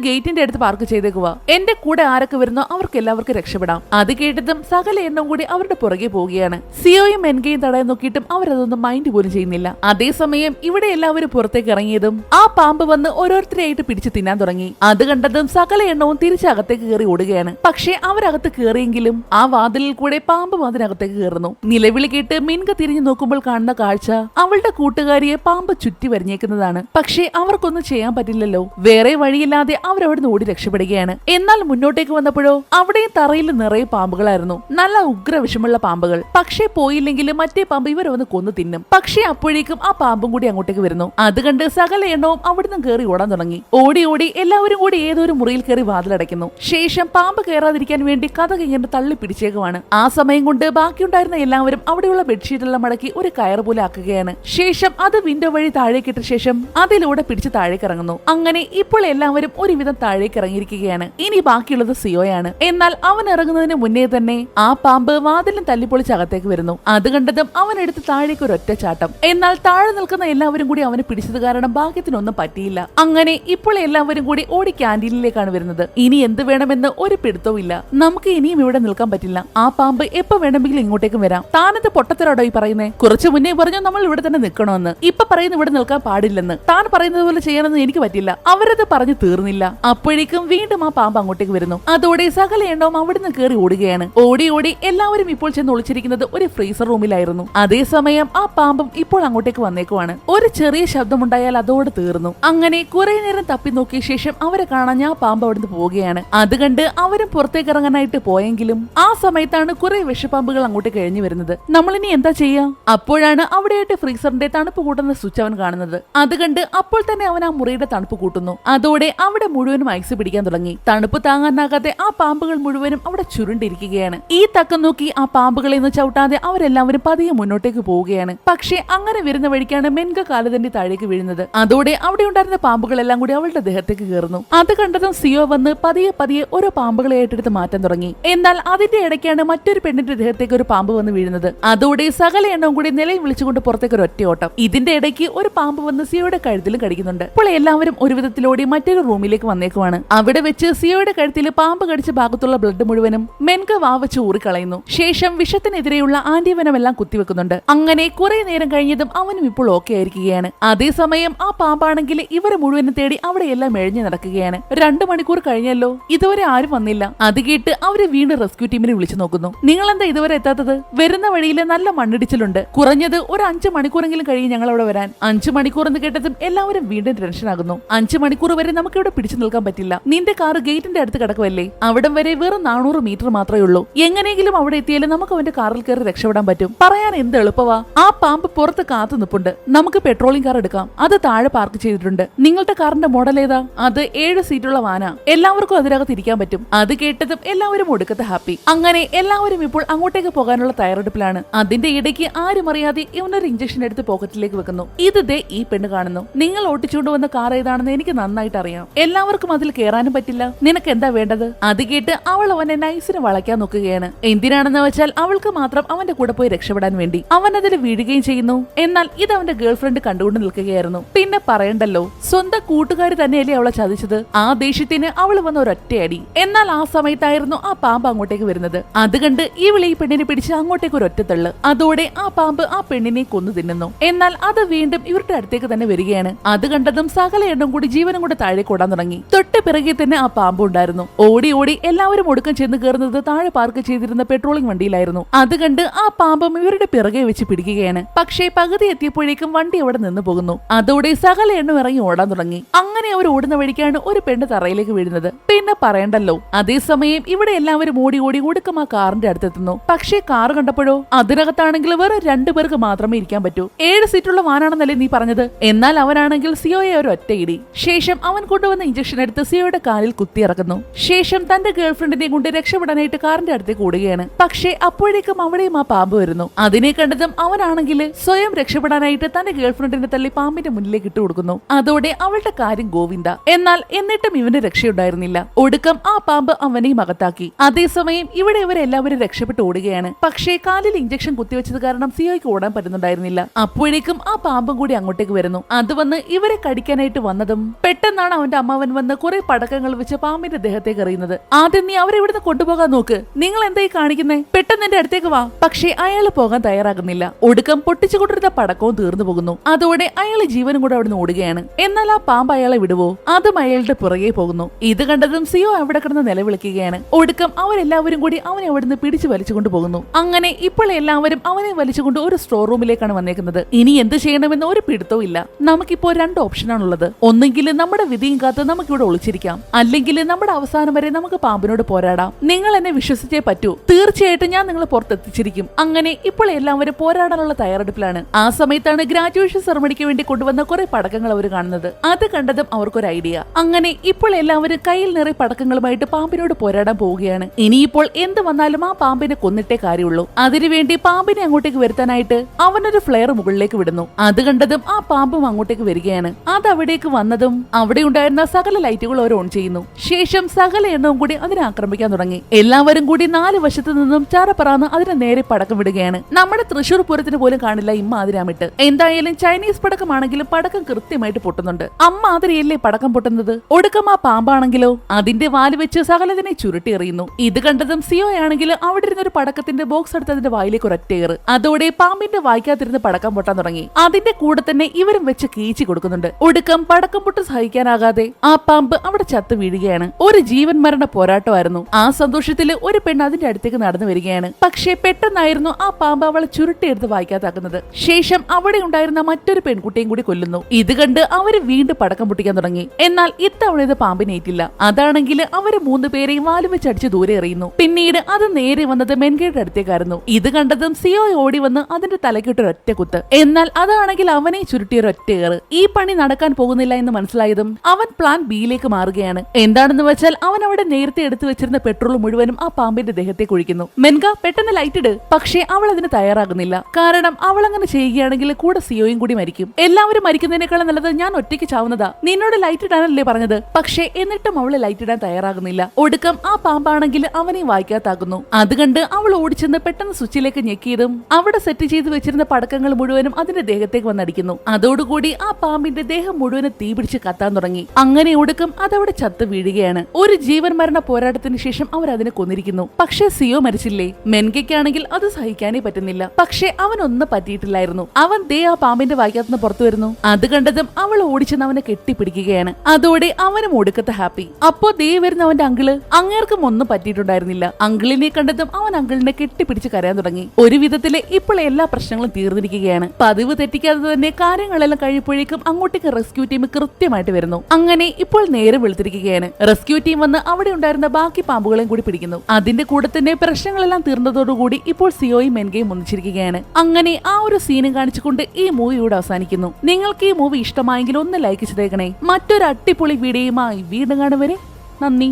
ഗേറ്റിന്റെ അടുത്ത് പാർക്ക് ചെയ്തേക്കുക എന്റെ കൂടെ ആരൊക്കെ വരുന്നോ അവർക്ക് എല്ലാവർക്കും രക്ഷപ്പെടാം. അത് കേട്ടതും സകല എണ്ണം കൂടി അവരുടെ പുറകെ പോവുകയാണ്. സിയോയും എൻകെയും തടയാൻ നോക്കിയിട്ടും അവരതൊന്നും മൈൻഡ് പോലും ചെയ്യുന്നില്ല. അതേസമയം ഇവിടെ എല്ലാവരും പുറത്തേക്ക് ഇറങ്ങിയതും ആ പാമ്പ് വന്ന് ഓരോരുത്തരെയായിട്ട് പിടിച്ചു തിന്നാൻ തുടങ്ങി. അത് കണ്ടതും സകല എണ്ണവും തിരിച്ചകത്തേക്ക് കയറി ഓടുകയാണ്. പക്ഷേ അവരകത്ത് കയറിയെങ്കിലും ആ വാതിലിൽ കൂടെ പാമ്പും അതിനകത്തേക്ക് കയറുന്നു. നിലവിളി കേട്ട് മിൻക തിരിഞ്ഞു നോക്കുമ്പോൾ കാണുന്ന കാഴ്ച അവളുടെ കൂട്ടുകാരിയെ പാമ്പ് ചുറ്റി വരഞ്ഞേക്കുന്നതാണ്. പക്ഷേ അവർക്കൊന്നും ചെയ്യാൻ പറ്റില്ലല്ലോ. വേറെ വഴിയില്ലാതെ അവരവിടുന്ന് ഓടി രക്ഷപ്പെടുകയാണ്. എന്നാൽ മുന്നോട്ടേക്ക് വന്നപ്പോഴോ അവിടെയും തറയിൽ നിറയെ പാമ്പുകളായിരുന്നു. നല്ല ഉഗ്ര വിഷമുള്ള പാമ്പുകൾ. പക്ഷേ പോയില്ലെങ്കിലും മറ്റേ പാമ്പ് ഇവരെ വന്ന് കൊന്നു തിന്നും. പക്ഷേ അപ്പോഴേക്കും ആ പാമ്പും കൂടി അങ്ങോട്ടേക്ക് വരുന്നു. അത് കണ്ട് സകല എണ്ണവും അവിടുന്ന് കയറി ഓടാൻ തുടങ്ങി. ഓടി ഓടി എല്ലാവരും കൂടി ഏതോ ഒരു മുറിയിൽ കയറി വാതിലടയ്ക്കുന്നു ശേഷം പാമ്പ് കയറാതിരിക്കാൻ വേണ്ടി കഥ ഇങ്ങനെ തള്ളി പിടിച്ചേക്കുവാണ് ആ സമയം കൊണ്ട് ബാക്കിയുണ്ടായിരുന്ന എല്ലാവരും അവിടെയുള്ള ബെഡ്ഷീറ്റെല്ലാം മടക്കി ഒരു കയർ പോലെ ആക്കുകയാണ്. ശേഷം അത് വിൻഡോ വഴി താഴേക്കിട്ട ശേഷം അതിലൂടെ പിടിച്ച് താഴേക്ക് ഇറങ്ങുന്നു അങ്ങനെ ഇപ്പോൾ എല്ലാവരും ഒരുവിധം താഴേക്ക് ഇറങ്ങിയിരിക്കുകയാണ് ഇനി ബാക്കിയുള്ളത് സിയോയാണ്. എന്നാൽ അവൻ ഇറങ്ങുന്നതിന് മുന്നേ തന്നെ ആ പാമ്പ് വാതിലും തല്ലിപ്പൊളിച്ച് അകത്തേക്ക് വരുന്നു. അത് കണ്ടതും അവൻ എടുത്ത് താഴേക്ക് ഒരു ഒറ്റ ചാട്ടം. എന്നാൽ താഴെ നിൽക്കുന്ന എല്ലാവരും കൂടി അവനെ പിടിച്ചത് കാരണം ഭാഗ്യത്തിനൊന്നും പറ്റിയില്ല. അങ്ങനെ ഇപ്പോൾ എല്ലാവരും കൂടി ഓടി ക്യാന്റീനിലേക്കാണ് വരുന്നത്. ഇനി എന്ത് വേണമെന്ന് ഒരു പിടുത്തവും ഇല്ല നമുക്ക് ഇനിയും ഇവിടെ നിൽക്കാൻ പറ്റില്ല. ആ പാമ്പ് എപ്പോ വേണമെങ്കിലും ഇങ്ങോട്ടേക്കും വരാം. താനത് പൊട്ടത്തരാടോ ഈ പറയുന്നേ? കുറച്ചു മുന്നേ പറഞ്ഞു നമ്മൾ ഇവിടെ തന്നെ നിൽക്കണമെന്ന്. ഇപ്പൊ പറയുന്ന ഇവിടെ നിൽക്കാൻ പാടില്ലെന്ന്. താൻ പറയുന്നത് പോലെ ചെയ്യണമെന്ന് എനിക്ക് പറ്റില്ല. അവരത് പറഞ്ഞു തീർന്നില്ല. അപ്പോഴേക്കും വീണ്ടും ആ പാമ്പ് അങ്ങോട്ടേക്ക് വരുന്നു. അതോടെ സകല എണ്ണവും അവിടുന്ന് കയറി ഓടുകയാണ്. ഓടി ഓടി എല്ലാവരും ഇപ്പോൾ ചെന്ന് ഒളിച്ചിരിക്കുന്നത് ഒരു ഫ്രീസർ റൂമിലായിരുന്നു. അതേസമയം ആ പാമ്പും ഇപ്പോൾ അങ്ങോട്ടേക്ക് വന്നേക്കുവാണ്. ഒരു ചെറിയ ശബ്ദമുണ്ടായാൽ അതോടെ തീർന്നു. അങ്ങനെ കുറെ നേരം തപ്പി നോക്കിയ ശേഷം അവരെ കാണാൻ ആ പാമ്പ് അവിടുന്ന് പോവുകയാണ്. അത് കണ്ട് അവരും പുറത്തേക്ക് ഇറങ്ങാനായിട്ട് പോയെങ്കിലും ആ സമയത്താണ് കുറെ വിഷപ്പാമ്പുകൾ അങ്ങോട്ട് കഴിഞ്ഞു വരുന്നത്. നമ്മളിനി എന്താ ചെയ്യാ? അപ്പോഴാണ് അവിടെയായിട്ട് ഫ്രീസറിന്റെ തണുപ്പ് കൂട്ടുന്ന സ്വിച്ച് അവൻ കാണുന്നത്. അത് കണ്ട് അപ്പോൾ തന്നെ അവൻ ആ മുറിയുടെ തണുപ്പ് കൂട്ടുന്നു. അതോടെ അവിടെ മുഴുവനും ഐസ് പിടിക്കാൻ തുടങ്ങി. തണുപ്പ് താങ്ങാനാകാതെ ആ പാമ്പുകൾ മുഴുവനും അവിടെ ചുരുണ്ടിരിക്കുകയാണ്. ഈ തക്കം നോക്കി ആ പാമ്പുകളെ ഒന്ന് ചവിട്ടാതെ അവരെല്ലാവരും പതിയെ മുന്നോട്ടേക്ക് പോവുകയാണ്. പക്ഷേ അങ്ങനെ വരുന്ന വഴിക്കാണ് മെൻക കാലതന്റെ താഴേക്ക് വീഴുന്നത്. അതോടെ അവിടെ ഉണ്ടായിരുന്ന പാമ്പുകളെല്ലാം കൂടി അവളുടെ ദേഹത്തേക്ക് കയറുന്നു. അത് കണ്ടതും സിയോ വന്ന് പതിയെ പതിയെ ഓരോ പാമ്പുകളെ ഏറ്റെടുത്ത് മാറ്റാൻ തുടങ്ങി. എന്നാൽ അതിന്റെ ഇടയ്ക്കാണ് മറ്റൊരു പെണ്ണിന്റെ ദേഹത്തേക്ക് ഒരു പാമ്പ് വന്ന് വീഴുന്നത്. അതോടെ സകല എണ്ണവും കൂടി നിലയിൽ വിളിച്ചുകൊണ്ട് പുറത്തേക്ക് ഒരു ഒറ്റ ഓട്ടം. ഇതിന്റെ ഇടയ്ക്ക് ഒരു പാമ്പ് വന്ന് സിയോയുടെ കഴുത്തിലും കടിക്കുന്നുണ്ട്. അപ്പോൾ എല്ലാവരും ഒരു വിധത്തിലോടി മറ്റൊരു റൂമിലേക്ക് വന്നേക്കുവാണ്. അവിടെ വെച്ച് സിയോയുടെ കഴുത്തിൽ പാമ്പ് കടിച്ച ഭാഗത്തുള്ള ബ്ലഡ് മുഴുവനും മെൻക വാവച്ച് ഊറിക്കളയുന്നു. ശേഷം വിഷത്തിനെതിരെയുള്ള ആന്റിവനമെല്ലാം കുത്തിവെക്കുന്നുണ്ട്. അങ്ങനെ കുറെ നേരം കഴിഞ്ഞതും അവനും ഇപ്പോൾ ഓക്കെ ആയിരിക്കുകയാണ്. അതേസമയം ആ പാമ്പാണെങ്കിൽ ഇവരെ മുഴുവനും തേടി അവിടെയെല്ലാം എഴിഞ്ഞു നടക്കുകയാണ്. രണ്ടു മണിക്കൂർ കഴിഞ്ഞല്ലോ ഇതുവരെ ആരും വന്നില്ല. അത് കേട്ട് അവർ വീണ്ടും റെസ്ക്യൂ ടീമിനെ വിളിച്ചു നോക്കുന്നു. നിങ്ങൾ എന്താ ഇതുവരെ എത്താത്തത്? വരുന്ന വഴിയിൽ നല്ല മണ്ണിടിച്ചിലുണ്ട്. കുറഞ്ഞത് ഒരു അഞ്ചു മണിക്കൂറെങ്കിലും കഴിയും ഞങ്ങൾ അവിടെ വരാൻ. അഞ്ചു മണിക്കൂർ എന്ന് കേട്ടതും എല്ലാവരും വീണ്ടും ടെൻഷൻ ആകുന്നു. അഞ്ചു മണിക്കൂർ വരെ നമുക്ക് ഇവിടെ പിടിച്ചു നിൽക്കാൻ പറ്റില്ല. നിന്റെ കാർ ഗേറ്റിന്റെ അടുത്ത് കിടക്കുമല്ലേ അവിടം വരെ വെറും നാനൂറ് മീറ്റർ മാത്രമേ ഉള്ളൂ. എങ്ങനെയെങ്കിലും അവിടെ എത്തിയാലും നമുക്ക് അവന്റെ കാറിൽ കയറി രക്ഷപ്പെടാൻ പറ്റും. പറയാൻ എന്ത് എളുപ്പവാ? ആ പാമ്പ് പുറത്ത് കാത്തു നിപ്പുണ്ട്. നമുക്ക് പെട്രോളിംഗ് കാർ എടുക്കാം. അത് താഴെ പാർക്ക് ചെയ്തിട്ടുണ്ട്. നിങ്ങളുടെ കാറിന്റെ മോഡൽ ഏതാ? അത് ഏഴ് സീറ്റുള്ള വാന. എല്ലാവർക്കും അതിനകത്ത് ഇരിക്കാൻ പറ്റും. അത് കേട്ടതും എല്ലാവരും ഒടുക്കത്തെ ഹാപ്പി അങ്ങനെ എല്ലാവരും ഇപ്പോൾ അങ്ങോട്ടേക്ക് പോകാനുള്ള തയ്യാറെടുപ്പിലാണ്. അതിന്റെ ഇടയ്ക്ക് ആരും അറിയാതെ ഇവനൊരു ഇഞ്ചക്ഷൻ എടുത്ത് പോക്കറ്റിലേക്ക് വെക്കുന്നു. ഇത് ദേ ഈ പെണ്ണ് കാണുന്നു. നിങ്ങൾ ഓട്ടിച്ചുകൊണ്ട് വന്ന കാർ ഏതാണെന്ന് എനിക്ക് നന്നായിട്ട് അറിയാം. എല്ലാവർക്കും അതിൽ കയറാനും പറ്റില്ല. നിനക്ക് എന്താ വേണ്ടത്? അത് കേട്ട് അവൾ അവനെ നൈസിന് വളയ്ക്കാൻ നോക്കുകയാണ്. എന്തിനാണെന്ന് വെച്ചാൽ അവൾക്ക് മാത്രം അവന്റെ കൂടെ പോയി രക്ഷപ്പെടാൻ വേണ്ടി. അവൻ അതിൽ വീഴുകയും ചെയ്യുന്നു. എന്നാൽ ഇത് അവന്റെ ഗേൾഫ്രണ്ട് കണ്ടുകൊണ്ട് നിൽക്കുകയായിരുന്നു. പിന്നെ പറയണ്ടല്ലോ? സ്വന്തം കൂട്ടുകാർ തന്നെയല്ലേ അവളെ ചതിച്ചത്? ആ ദേഷ്യത്തിന് അവൾ വന്ന ഒരൊറ്റയടി. എന്നാൽ ആ സമയത്തായിരുന്നു ആ പാമ്പ് അങ്ങോട്ടേക്ക് വരുന്നത്. അത് കണ്ട് ഈ വിളി പെണ്ണിനെ പിടിച്ച് അങ്ങോട്ടേക്ക് ഒരു ഒറ്റത്തള്ള്. അതോടെ ആ പാമ്പ് ആ പെണ്ണിനെ കൊന്നു തിന്നുന്നു. എന്നാൽ അത് വീണ്ടും ഇവരുടെ അടുത്തേക്ക് തന്നെ വരികയാണ്. അത് കണ്ടതും സകല എണ്ണം കൂടി ജീവനും കൂടെ താഴെ കൂടാൻ തുടങ്ങി. തൊട്ട് പിറകെ തന്നെ ആ പാമ്പ് ഉണ്ടായിരുന്നു. ഓടി ഓടി എല്ലാവരും ഒടുക്കം ചെന്ന് കയറുന്നത് താഴെ പാർക്ക് ചെയ്തിരുന്ന പെട്രോളിംഗ് വണ്ടിയിലായിരുന്നു. അത് കണ്ട് ആ പാമ്പും ഇവരുടെ പിറകെ വെച്ച് പിടിക്കുകയാണ്. പക്ഷേ പകുതി എത്തിയപ്പോഴേക്കും വണ്ടി അവിടെ നിന്ന് പോകുന്നു. അതോടെ സകല എണ്ണം ഇറങ്ങി ഓടാൻ തുടങ്ങി. അങ്ങനെ അവർ ഓടുന്ന വഴിക്കാണ് ഒരു പെണ്ണ് തറയിലേക്ക് വീഴുന്നത്. പിന്നെ പറയണ്ടല്ലോ? അതേസമയം ഇവിടെ എല്ലാവരും ഓടി ഓടി ഒടുക്കം ആ കാറിന്റെ അടുത്തെത്തുന്നു. പക്ഷേ കാർ കണ്ടപ്പോഴോ? അതിനകത്താണെങ്കിൽ വേറെ രണ്ടു പേർക്ക് മാത്രമേ ഇരിക്കാൻ പറ്റൂ. ഏഴ് സീറ്റുള്ള വാനാണെന്നല്ലേ നീ പറഞ്ഞത്? എന്നാൽ അവനാണെങ്കിൽ സിയോയെ ഒരു ഒറ്റയിടി ശേഷം അവൻ കൊണ്ടുവന്ന ഇഞ്ചക്ഷൻ എടുത്ത് സിയോയുടെ കാലിൽ കുത്തിയിറക്കുന്നു ശേഷം തന്റെ ഗേൾഫ്രണ്ടിനെ കൊണ്ട് രക്ഷപ്പെടാനായിട്ട് കാറിന്റെ അടുത്തേക്ക് ഓടുകയാണ്. പക്ഷേ അപ്പോഴേക്കും അവിടെയും ആ പാമ്പ് വരുന്നു. അതിനെ കണ്ടതും അവനാണെങ്കിൽ സ്വയം രക്ഷപ്പെടാനായിട്ട് തന്റെ ഗേൾഫ്രണ്ടിനെ തള്ളി പാമ്പിന്റെ മുന്നിലേക്ക് ഇട്ട് കൊടുക്കുന്നു അതോടെ അവളുടെ കാര്യം ഗോവിന്ദ. എന്നാൽ എന്നിട്ടും ഇവന് രക്ഷയുണ്ടായിരുന്നില്ല. ഒടുക്കം ആ പാമ്പ് അവനെ അകത്താക്കി. അതേസമയം ഇവിടെ ഇവരെല്ലാവരും രക്ഷപ്പെട്ട് ഓടുകയാണ്. പക്ഷേ കാലിൽ ഇഞ്ചക്ഷൻ കുത്തിവെച്ചത് കാരണം സിയോയ്ക്ക് ഓടാൻ പറ്റുന്നുണ്ടായിരുന്നില്ല. അപ്പോഴേക്കും ആ പാമ്പും കൂടി അങ്ങോട്ടേക്ക് വരുന്നു. അത് വന്ന് ഇവരെ കടിക്കാനായിട്ട് വന്നതും പെട്ടെന്നാണ് അവന്റെ അമ്മാവൻ വന്ന് കുറെ പടക്കങ്ങൾ വെച്ച് പാമ്പിന്റെ ദേഹത്തേക്ക് എറിയുന്നത്. ആദ്യം നീ അവരെ ഇവിടുന്ന് കൊണ്ടുപോകാൻ നോക്ക്. നിങ്ങൾ എന്തായി കാണിക്കുന്നേ? പെട്ടെന്ന് എന്റെ അടുത്തേക്ക് വാ. പക്ഷേ അയാൾ പോകാൻ തയ്യാറാകുന്നില്ല. ഒടുക്കം പൊട്ടിച്ചുകൊണ്ടിരുന്ന പടക്കവും തീർന്നു പോകുന്നു. അതോടെ അയാൾ ജീവനും കൂടെ അവിടുന്ന് ഓടുകയാണ്. എന്നാൽ ആ പാമ്പ് അയാളെ വിടുവോ? അതും അയാളുടെ പുറകെ പോകുന്നു. ഇത് കണ്ടതും സിയോ അവിടെ കിടന്ന് നിലവിളിക്കുകയാണ്. ഒടുക്കം അവരെല്ലാവരും കൂടി അവനെ അവിടുന്ന് പിടിച്ചു വലിച്ചുകൊണ്ട് പോകുന്നു. അങ്ങനെ ഇപ്പോൾ എല്ലാവരും അവനെ വലിച്ചുകൊണ്ട് ഒരു സ്റ്റോർ റൂമിലേക്കാണ് വന്നേക്കുന്നത്. ഇനി എന്ത് ചെയ്യണമെന്ന് ഒരു പിടുത്തവും ഇല്ല. നമുക്കിപ്പോ രണ്ട് ഓപ്ഷൻ ഓപ്ഷനാണുള്ളത്. ഒന്നെങ്കിൽ നമ്മുടെ വിധിയും കാത്ത് നമുക്കിവിടെ ഒളിച്ചിരിക്കാം. അല്ലെങ്കിൽ നമ്മുടെ അവസാനം വരെ നമുക്ക് പാമ്പിനോട് പോരാടാം. നിങ്ങൾ എന്നെ വിശ്വസിച്ചേ പറ്റൂ. തീർച്ചയായിട്ടും ഞാൻ നിങ്ങളെ പുറത്തെത്തിച്ചിരിക്കും. അങ്ങനെ ഇപ്പോൾ എല്ലാവരും പോരാടാനുള്ള തയ്യാറെടുപ്പിലാണ്. ആ സമയത്താണ് ഗ്രാജുവേഷൻ സെറമണിക്ക് വേണ്ടി കൊണ്ടുവന്ന കുറെ പടക്കങ്ങൾ അവർ കാണുന്നത്. അത് കണ്ടതും അവർക്കൊരു ഐഡിയ. അങ്ങനെ ഇപ്പോൾ എല്ലാവരും കയ്യിൽ നിറയെ പടക്കങ്ങളുമായിട്ട് പാമ്പിനോട് പോരാടാൻ പോവുകയാണ്. ഇനിയിപ്പോൾ എന്ത് വന്നാലും ആ പാമ്പിനെ കൊന്നിട്ടേ കാര്യമുള്ളൂ. അതിനുവേണ്ടി പാമ്പിനെ അങ്ങോട്ടേക്ക് വരുത്താനായിട്ട് അവനൊരു ഫ്ലെയർ മുകളിലേക്ക് വിടുന്നു. അത് കണ്ടതും ആ പാമ്പും അങ്ങോട്ടേക്ക് വരികയാണ്. അത് അവിടേക്ക് വന്നതും അവിടെ ഉണ്ടായിരുന്ന സകല ലൈറ്റുകൾ അവർ ഓൺ ചെയ്യുന്നു. ശേഷം സകല എണ്ണവും കൂടി അതിനെ ആക്രമിക്കാൻ തുടങ്ങി. എല്ലാവരും കൂടി നാല് വശത്തു നിന്നും ചാരപ്പറാന്ന് അതിനെ നേരെ പടക്കം വിടുകയാണ്. നമ്മുടെ തൃശൂർ പൂരത്തിന് പോലും കാണില്ല ഇമ്മാതിരാമിട്ട് എന്തായാലും ചൈനീസ് പടക്കമാണെങ്കിലും പടക്കം കൃത്യമായിട്ട് പൊട്ടുന്നുണ്ട്. അമ്മാതിരിയല്ലേ പടക്കം പൊട്ടുന്നത്? ഒടുക്കം ആ പാമ്പാണെങ്കിലോ? അതിന്റെ വാൽ വെച്ച് സകലതിനെ ചുരുട്ടി എറിയുന്നു. ഇത് കണ്ടതും സിയോ ആണെങ്കിൽ അവിടെ ഇരുന്ന ഒരു പടക്കത്തിന്റെ ബോക്സ് എടുത്ത് അതിന്റെ വായിലേക്ക് ഒരൊറ്റയേറ് അതോടെ പാമ്പിന്റെ വായിക്കാത്തിരുന്ന് പടക്കം പൊട്ടാൻ തുടങ്ങി. അതിന്റെ കൂടെ തന്നെ ഇവരും വെച്ച് കീച്ചി കൊടുക്കുന്നുണ്ട്. ഒടുക്കം പടക്കം പൊട്ട് സഹിക്കാനാകാതെ ആ പാമ്പ് അവിടെ ചത്തു വീഴുകയാണ്. ഒരു ജീവൻ മരണ പോരാട്ടമായിരുന്നു. ആ സന്തോഷത്തിൽ ഒരു പെണ്ണ് അതിന്റെ അടുത്തേക്ക് നടന്നു വരികയാണ്. പക്ഷേ പെട്ടെന്നായിരുന്നു ആ പാമ്പ് അവളെ ചുരുട്ടിയെടുത്ത് വായിക്കാത്താക്കുന്നത് ശേഷം അവിടെ ഉണ്ടായിരുന്ന മറ്റൊരു പെൺകുട്ടിയും കൂടി കൊല്ലുന്നു. ഇത് കണ്ട് അവർ വീണ്ടും പടക്കം പൊട്ടിക്കാൻ തുടങ്ങി. എന്നാൽ ഇത്തവണ ഇത് പാമ്പിനേറ്റില്ല അതാണെങ്കിൽ അവർ മൂന്ന് പേരെയും വാൽ വെച്ച് അടിച്ച് ദൂരെ എറിയുന്നു. പിന്നീട് അത് നേരെ വന്നത് മെൻകയുടെ അടുത്തേക്കായിരുന്നു. ഇത് കണ്ടതും സിയോ ഓടി വന്ന് അതിന്റെ തലക്കിട്ട് ഒറ്റ കുത്ത്. എന്നാൽ അതാണെങ്കിൽ അവനെ ചുരുട്ടിയ ഒരൊറ്റ ഏറ്. ഈ പണി നടക്കാൻ പോകുന്നില്ല എന്ന് മനസ്സിലായതും അവൻ പ്ലാൻ ബിയിലേക്ക് മാറുകയാണ്. എന്താണെന്ന് വെച്ചാൽ അവൻ അവിടെ നേരത്തെ എടുത്തു വെച്ചിരുന്ന പെട്രോൾ മുഴുവനും ആ പാമ്പിന്റെ ദേഹത്തെ കുഴിക്കുന്നു. മെൻക പെട്ടെന്ന് ലൈറ്റ് ഇട്. പക്ഷേ അവൾ അതിന് തയ്യാറാകുന്നില്ല. കാരണം അവൾ അങ്ങനെ ചെയ്യുകയാണെങ്കിൽ കൂടെ സിയോയും കൂടി മരിക്കും. എല്ലാവരും മരിക്കുന്നതിനേക്കാളും നല്ലത് ഞാൻ ഒറ്റയ്ക്ക് ചാവുന്നതാ. നിന്നോട് ലൈറ്റ് ഇടാനല്ലേ പറഞ്ഞത്. പക്ഷേ എന്നിട്ടും ലൈറ്റ് ഇടാൻ തയ്യാറാകുന്നില്ല. ഒടുക്കം ആ പാമ്പാണെങ്കിൽ അവനെ വായിക്കാത്താകുന്നു അത് കണ്ട് അവൾ ഓടിച്ചെന്ന് പെട്ടെന്ന് സ്വിച്ചിലേക്ക് ഞെക്കിയതും അവിടെ സെറ്റ് ചെയ്ത് വെച്ചിരുന്ന പടക്കങ്ങൾ മുഴുവനും അതിന്റെ ദേഹത്തേക്ക് വന്നടിക്കുന്നു. അതോടുകൂടി ആ പാമ്പിന്റെ ദേഹം മുഴുവനും തീ പിടിച്ച് കത്താൻ തുടങ്ങി. അങ്ങനെ ഒടുക്കം അതവിടെ ചത്ത് വീഴുകയാണ്. ഒരു ജീവൻ മരണ പോരാട്ടത്തിന് ശേഷം അവർ അതിനെ കൊന്നിരിക്കുന്നു. പക്ഷേ സിയോ മരിച്ചില്ലേ? മെൻകയ്ക്കാണെങ്കിൽ അത് സഹിക്കാനേ പറ്റുന്നില്ല. പക്ഷേ അവനൊന്നും പറ്റിയിട്ടില്ലായിരുന്നു. അവൻ ദേ ആ പാമ്പിന്റെ വായിക്കത്തുനിന്ന് പുറത്തു വരുന്നു. അത് കണ്ടതും അവൾ ഓടിച്ചെന്ന് അവനെ കെട്ടിപ്പിടിക്കുകയാണ്. അതോടെ അവനും ഒടുക്കത്തെ ഹാപ്പി. അപ്പോ ദേ വരുന്ന അവന്റെ അങ്കിൾ. അങ്ങേർക്കും ഒന്നും പറ്റിയിട്ടുണ്ടായിരുന്നില്ല. അങ്കിളിനെ കണ്ടതും അവൻ അങ്കിളിനെ കെട്ടിപ്പിടിച്ച് കരയാൻ തുടങ്ങി. ഒരു വിധത്തിൽ ഇപ്പോൾ എല്ലാ പ്രശ്നങ്ങളും തീർന്നിരിക്കുകയാണ്. പതിവ് തെറ്റിക്കാതെ തന്നെ കാര്യങ്ങളെല്ലാം കഴിയുമ്പോഴേക്കും അങ്ങോട്ടേക്ക് റെസ്ക്യൂ ടീം കൃത്യമായിട്ട് വരുന്നു. അങ്ങനെ ഇപ്പോൾ നേരെ വെളുത്തിരിക്കുകയാണ്. റെസ്ക്യൂ ടീം വന്ന് അവിടെ ഉണ്ടായിരുന്ന ബാക്കി പാമ്പുകളെയും കൂടി പിടിക്കുന്നു. അതിന്റെ കൂടെ തന്നെ പ്രശ്നങ്ങളെല്ലാം തീർന്നതോടുകൂടി ഇപ്പോൾ സിയോയും മെൻകയും ഒന്നിച്ചിരിക്കുകയാണ്. അങ്ങനെ ആ ഒരു സീനും കാണിച്ചുകൊണ്ട് ഈ മൂവി ഇവിടെ അവസാനിക്കുന്നു. നിങ്ങൾക്ക് ഈ മൂവി ഇഷ്ടമായെങ്കിൽ ഒന്ന് ലൈക്ക് ചെയ്തേക്കണേ. മറ്റൊരു അടിപൊളി വീഡിയോയുമായി വീണ്ടും കാണുവരെ നന്ദി.